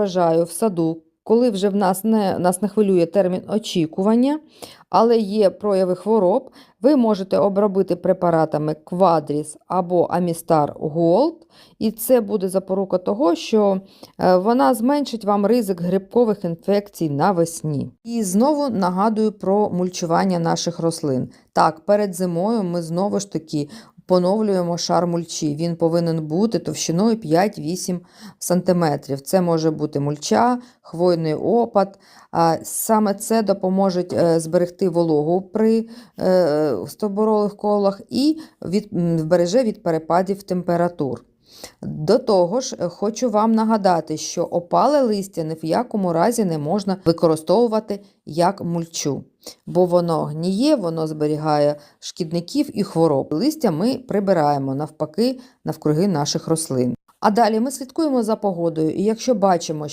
урожаю в саду, коли вже в нас не, нас не хвилює термін очікування, але є прояви хвороб, ви можете обробити препаратами Quadris або Amistar Gold, і це буде запорука того, що е, вона зменшить вам ризик грибкових інфекцій навесні. І знову нагадую про мульчування наших рослин. Так, перед зимою ми знову ж таки поновлюємо шар мульчі. Він повинен бути товщиною 5-8 см. Це може бути мульча, хвойний опад. Саме це допоможе е, зберегти вологу при е, стоборолих колах і збереже від перепадів температур. До того ж, хочу вам нагадати, що опале листя ні в якому разі не можна використовувати як мульчу, бо воно гніє, воно зберігає шкідників і хвороб. Листя ми прибираємо навпаки навкруги наших рослин. А далі ми слідкуємо за погодою, і якщо бачимо,